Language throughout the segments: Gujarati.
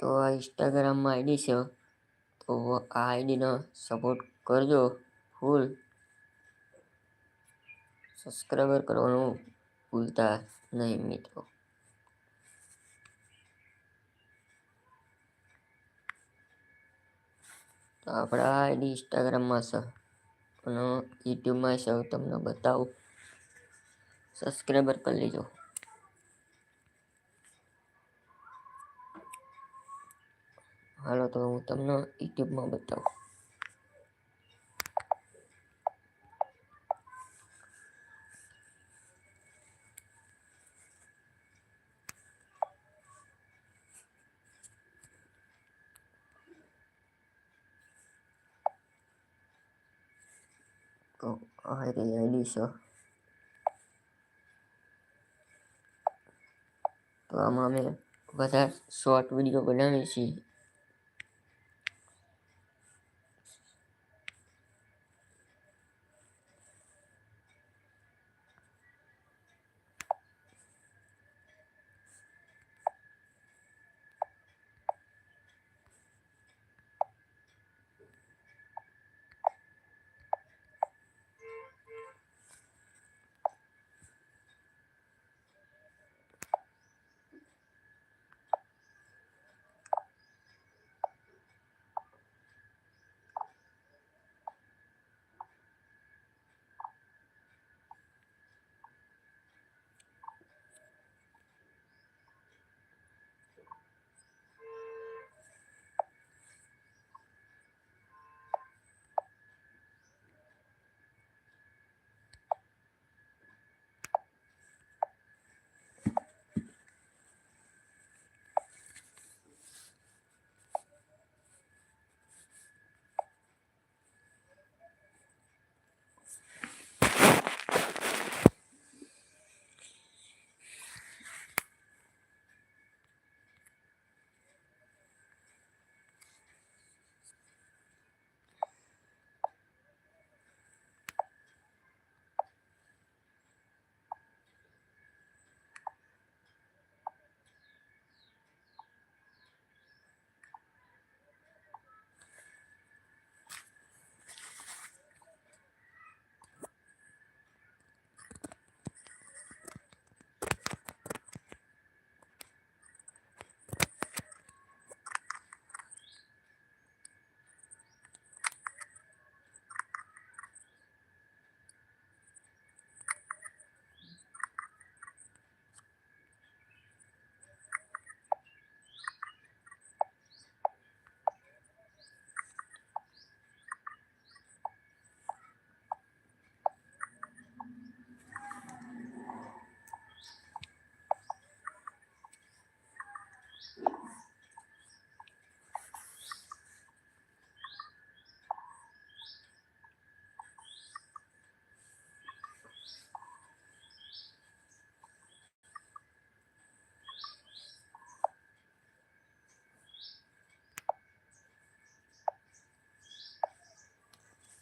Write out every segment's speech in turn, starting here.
તો આ ઇન્સ્ટાગ્રામમાં આઈડી છે. તો આ આઈડીનો સપોર્ટ કરજો ફૂલ સબસ્ક્રાઈબર કરવાનું ભૂલતા નહીં મિત્રો. તો આપણા આઈડી ઇન્સ્ટાગ્રામમાં છે. અને યુટ્યુબમાં છે તમને બતાવું. સબસ્ક્રાઈબર કરી લેજો. હાલો તો હું તમને યુટ્યુબમાં બતાવું તો આ રહી આઈડી છે તો આમાં અમે બધા શોર્ટ વીડિયો બનાવીએ છીએ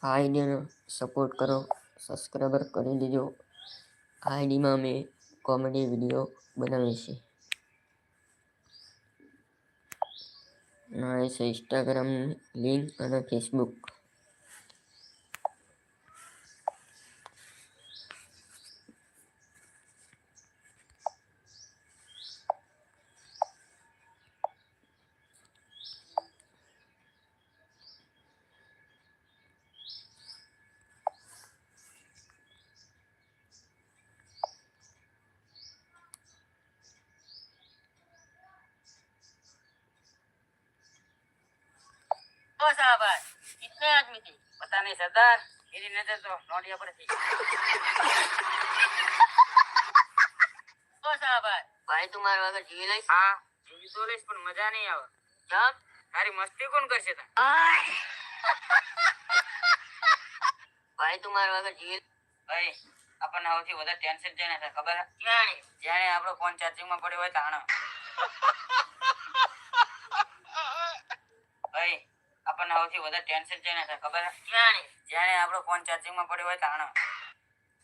આ આઈડીનો સપોર્ટ કરો સબસ્ક્રાઈબર કરી દેજો. આ આઈડીમાં અમે કોમેડી વીડિયો બનાવીએ છીએ. છે ઇન્સ્ટાગ્રામ લિંક અને ફેસબુક ખબરદાર એની નજર તો નોડિયા ભાઈ તું મારા વગર જીવી લઈશ હા જીવી તો લઈશ પણ મજા નહીં આવે જમ તારી મસ્તી કોણ કરશે તા ભાઈ તું મારા વગર જીવી ભાઈ આપણને સૌથી વધારે ટેન્શન છે ને ખબર જાણે જાણે આપણો ફોન ચાર્જિંગમાં પડ્યો હોય તાણો ભાઈ આપણને સૌથી વધારે ટેન્શન છે ને ખબર જ્યારે આપણો ફોન ચાર્જિંગમાં પડ્યો હોય તાણ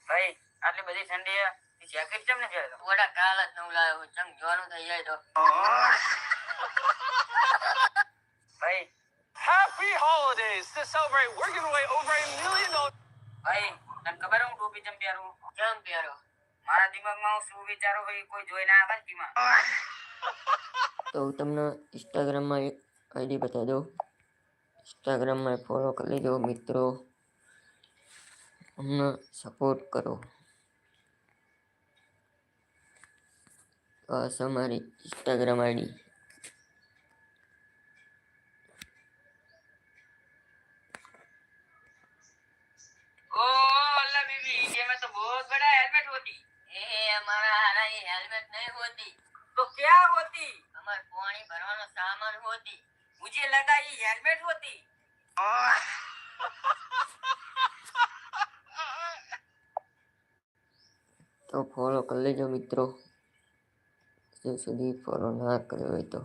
ભાઈ આટલી બધી ઠંડી જેકેટ કેમ નથી આવ્યો ઓડા કાલ જ નવું લાવ્યો ચમ જોવાનું થઈ જાય તો. ભાઈ. Happy holidays! To celebrate, we're giving away over a million dollars. ભાઈ તને ખબર હું ટોપી ચમ પહેરું? કેમ પહેરો? મારા દિમાગમાં હું શું વિચારો ભાઈ કોઈ જોઈ ના આવે તો હું તમને ઇન્સ્ટાગ્રામમાં એક આઈડી બતાવી દઉં. ઇન્સ્ટાગ્રામમાં ફોલો કરી લેજો મિત્રો અમને સપોર્ટ કરો તો આ છે મારી ઇન્સ્ટાગ્રામ આઈડી ओ अल्लाह बीबी ये में तो बहुत बड़ा हेलमेट होती એ અમારા હારા એ હેલ્મેટ નહીં હોતી तो क्या होती અમાર પાણી ભરવાનો સામાન હોતી मुझे लगा ये हेलमेट होती તો ફોલો કરી લેજો મિત્રો હજુ સુધી ફોલો ના કર્યો હોય તો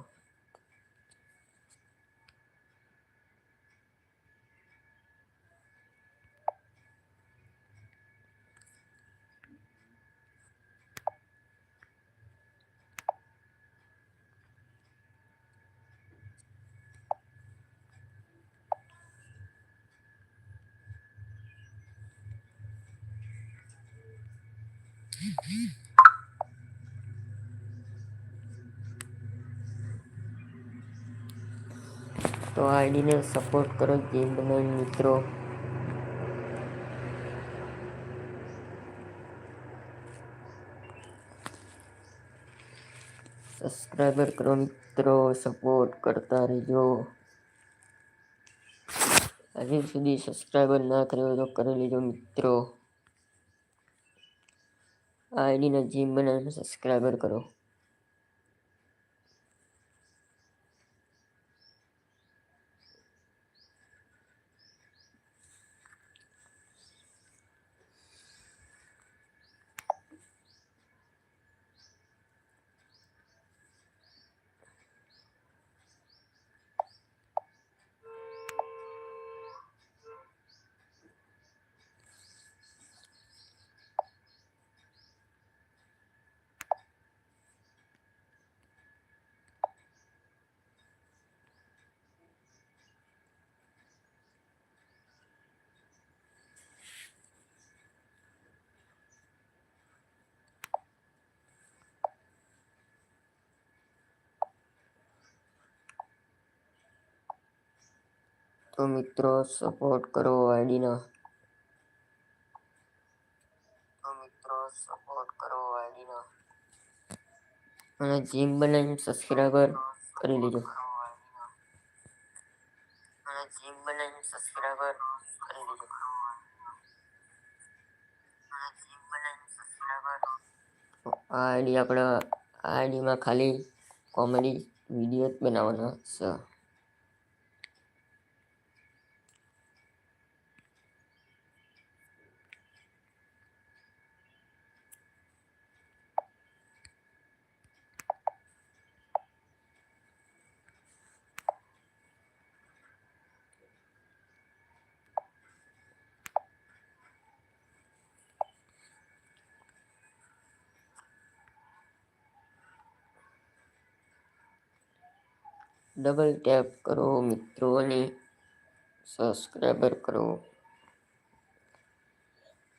તો આઈડીને સપોર્ટ કરો ગેમ બનાવીને મિત્રો. સબસ્ક્રાઈબર કરો મિત્રો સપોર્ટ કરતા રહેજો. હજી સુધી સબસ્ક્રાઈબર ના કર્યો તો કરી લેજો મિત્રો. આ આઈડીને જીમ બનાવીને સબસ્ક્રાઈબર કરો. તો મિત્રો સપોર્ટ કરો આઈડીના મિત્રો સપોર્ટ કરો આઈડીના અને જીમ બનાવીને સબસ્ક્રાઈબર કરી લીધો અને જીમ બનાવીને સબસ્ક્રાઈબર કરી સબસ્ક્રાઈબર આ આઈડી આપણા, આ આઈડીમાં ખાલી કોમેડી વીડિયો જ બનાવવાના છે. ડબલ ટેપ કરો મિત્રો અને સબસ્ક્રાઈબર કરો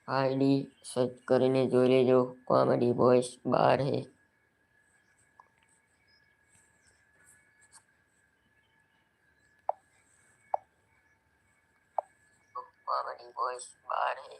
આઈડી સર્ચ કરીને જોઈ લેજો કોમેડી બોયસ બાર હે કોમેડી બોયસ બાર હે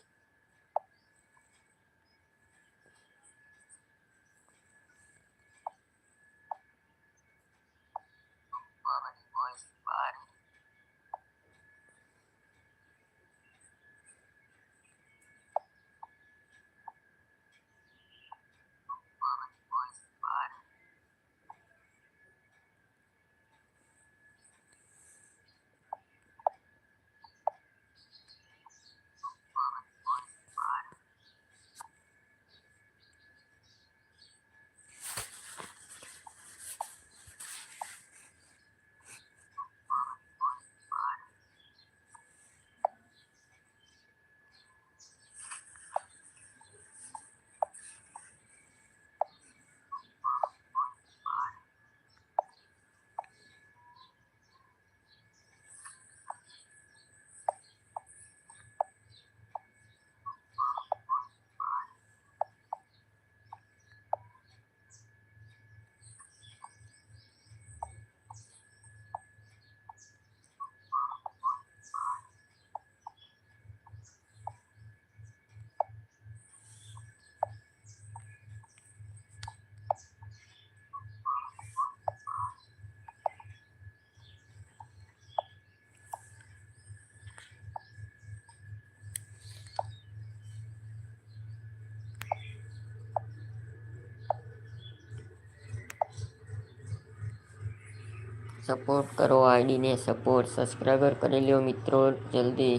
સપોર્ટ કરો આઈડીને સપોર્ટ સબસ્ક્રાઈબર કરી લ્યો મિત્રો જલ્દી.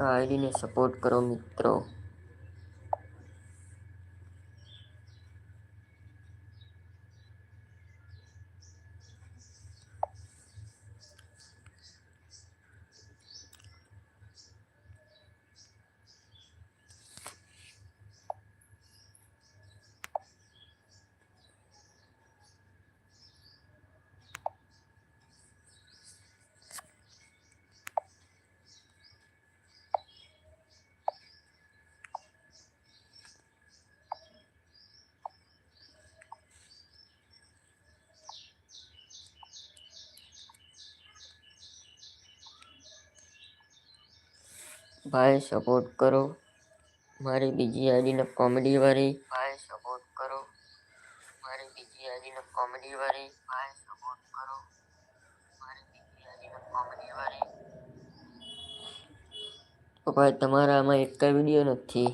આ આઈડીને સપોર્ટ કરો મિત્રો. ભાઈ સપોર્ટ કરો. મારી બીજી આઈડીને કોમેડી વાળી. ભાઈ સપોર્ટ કરો. મારી બીજી આઈડીને કોમેડી વાળી. ભાઈ સપોર્ટ કરો. મારી બીજી આઈડીને કોમેડી વાળી. તો ભાઈ તમારા આમાં એક વીડિયો નથી.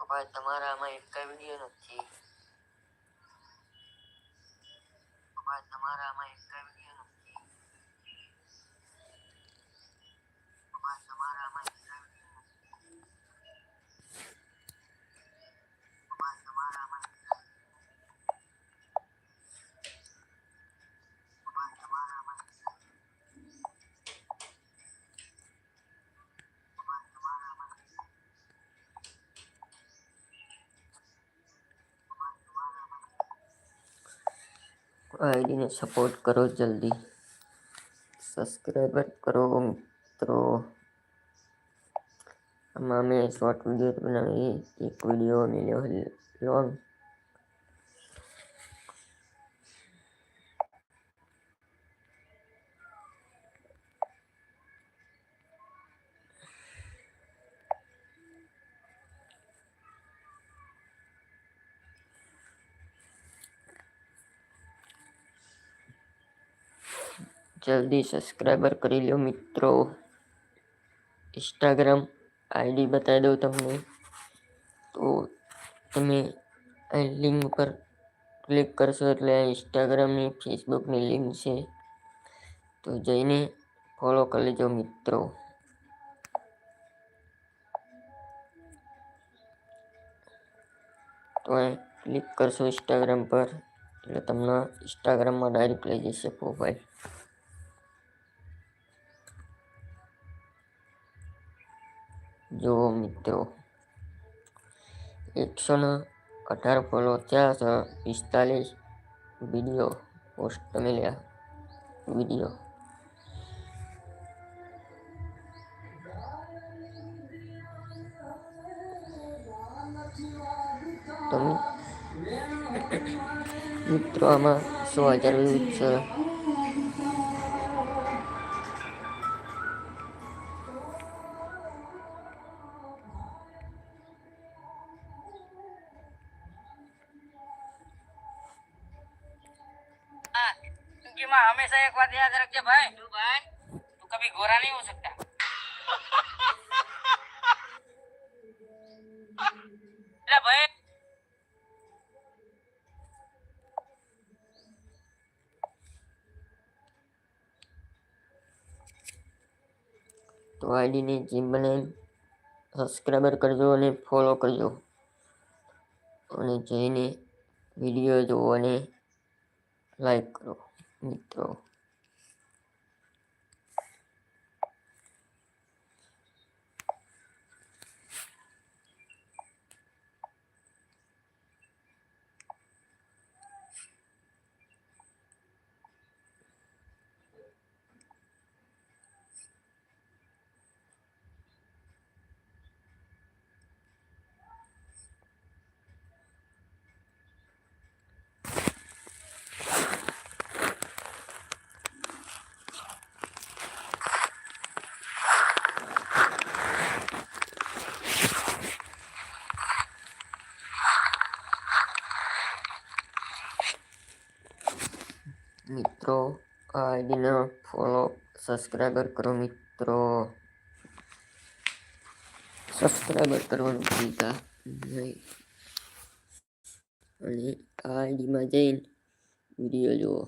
તો ભાઈ તમારા આમાં એક વીડિયો નથી. ભાઈ તમારા આમાં એક નથી એક વીડિયો નથી ભાઈ તમારા એક તો ભાઈ તમારા આમાં એક તો ભાઈ તમારા આમાં એક આઈડીને સપોર્ટ કરો જલ્દી. સબસ્ક્રાઈબર કરો મિત્રો. આમાં મેં શોર્ટ વીડિયો બનાવી એક વીડિયો મેળ્યો લોંગ જલ્દી સબસ્ક્રાઈબર કરી લો મિત્રો ઇન્સ્ટાગ્રામ આઈડી બતાવી દઉં તમને. તો તમે આ લિંક ઉપર ક્લિક કરશો એટલે ઇન્સ્ટાગ્રામની, ફેસબુકની લિંક છે. તો જઈને ફોલો કરી લેજો મિત્રો. તો અહીં ક્લિક કરશો ઇન્સ્ટાગ્રામ પર એટલે તમને ઇન્સ્ટાગ્રામમાં ડાયરેક્ટ લઈ જશે પ્રોફાઇલ જુઓ મિત્રો એકસોના અઢાર ફોલો થયા પિસ્તાલીસ વીડિયો પોસ્ટ મળ્યા વીડિયો તમે મિત્રો, આમાં સો હજાર વ્યૂઝ છે. તો જીમને સબસ્ક્રાઈબર કરજો અને ફોલો કરજો. અને જઈને વીડિયો જુઓ અને લાઈક કરો મિત્રો. મિત્રો આઈડીને ફોલો સબસ્ક્રાઈબર કરો મિત્રો સબસ્ક્રાઈબર કરવાનું ભૂલતા નહીં અને આ આઈડીમાં જઈને વીડિયો જુઓ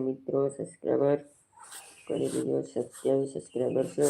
મિત્રો સબસ્ક્રાઈબર કરી દીધો સત્યાવીસ સબસ્ક્રાઈબર છે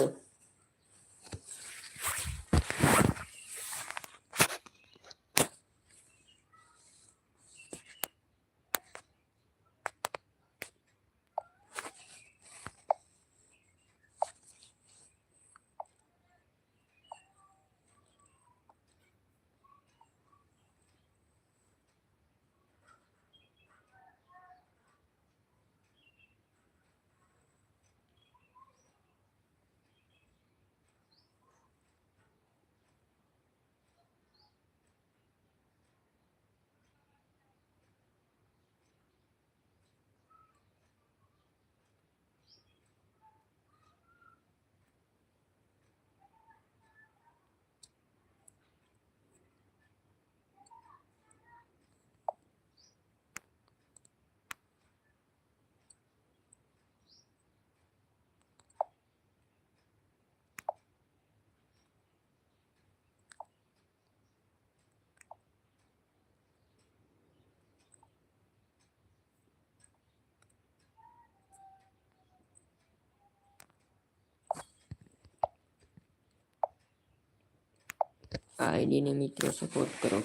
આઈડીને મિત્રો સપોર્ટ કરો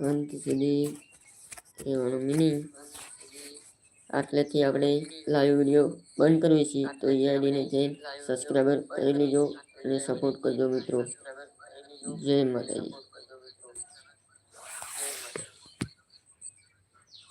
અંત સુધી રહેવાનું મિનિંગ આટલેથી આપણે લાઈવ વીડિયો બંધ કરવી છીએ. તો એ આઈડીને જઈને સબસ્ક્રાઈબર કરી લેજો અને સપોર્ટ કરજો મિત્રો. જય માતાજી.